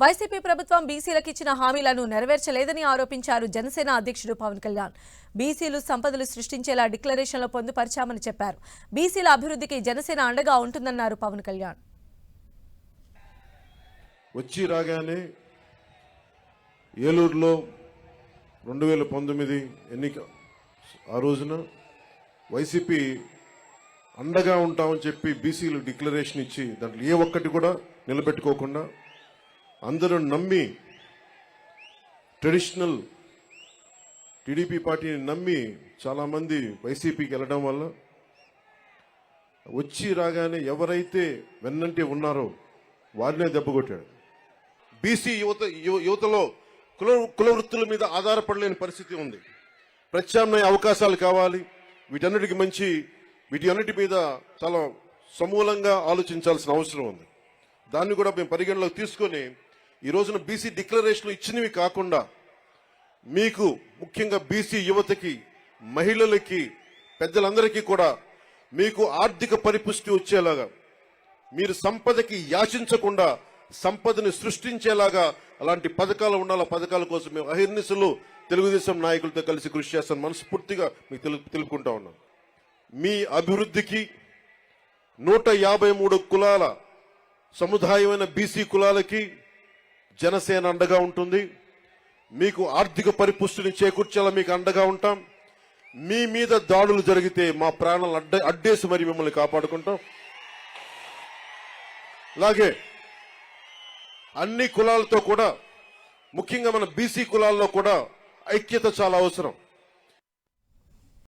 YCP ప్రభుత్వం బీసీలకు ఇచ్చిన హామీలను నెరవేర్చలేదని ఆరోపించారు జనసేన అధ్యక్షుడు పవన్ కళ్యాణ్. బీసీలు సంపదలు సృష్టించేలా డిక్లరేషన్లో పొందుపరిచామని చెప్పారు. బీసీల అభివృద్ధికి జనసేన అండగా ఉంటుందన్నారు పవన్ కళ్యాణ్. వచ్చి రాగానే ఏలూరులో రెండు వేల పంతొమ్మిది ఎన్నిక ఆ రోజున వైసీపీ అండగా ఉంటామని చెప్పి బీసీలు డిక్లరేషన్ ఇచ్చి దాంట్లో ఏ ఒక్కటి కూడా నిలబెట్టుకోకుండా అందరూ నమ్మి ట్రెడిషనల్ టీడీపీ పార్టీని నమ్మి చాలామంది వైసీపీకి వెళ్ళడం వల్ల వచ్చి రాగానే ఎవరైతే వెన్నంటే ఉన్నారో వారినే దెబ్బకొట్టాడు బీసీ యువత యువతలో కుల కులవృత్తుల మీద ఆధారపడలేని పరిస్థితి ఉంది. ప్రత్యామ్నాయ అవకాశాలు కావాలి. వీటన్నిటికి మంచి వీటి అన్నిటి మీద చాలా సమూలంగా ఆలోచించాల్సిన అవసరం ఉంది. దాన్ని కూడా మేము పరిగణలోకి తీసుకొని ఈ రోజున బీసీ డిక్లరేషన్ ఇచ్చినవి కాకుండా మీకు ముఖ్యంగా బీసీ యువతకి మహిళలకి పెద్దలందరికీ కూడా మీకు ఆర్థిక పరిపుష్టి వచ్చేలాగా మీరు సంపదకి యాచించకుండా సంపదని సృష్టించేలాగా అలాంటి పథకాలు ఉండాలి? పథకాల కోసం మేము అహిర్నిశలు తెలుగుదేశం నాయకులతో కలిసి కృషి చేస్తాను. మనస్ఫూర్తిగా మీకు తెలు తెలుపుకుంటా ఉన్నాం మీ అభివృద్ధికి నూట యాభై మూడు కులాల సముదాయమైన బీసీ కులాలకి జనసేన అండగా ఉంటుంది. మీకు ఆర్థిక పరిపుష్టిని చేకూర్చేలా మీకు అండగా ఉంటాం. మీ మీద దాడులు జరిగితే మా ప్రాణాలు అడ్డ అడ్డేసి మరి మిమ్మల్ని కాపాడుకుంటాం. అలాగే అన్ని కులాలతో కూడా ముఖ్యంగా మన బీసీ కులాల్లో కూడా ఐక్యత చాలా అవసరం.